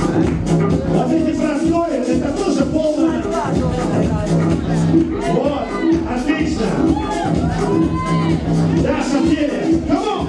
А вот эти прослои, это тоже полное. Вот, отлично. Даша в деле. Кому?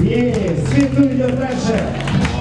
Есть. Свету идет дальше.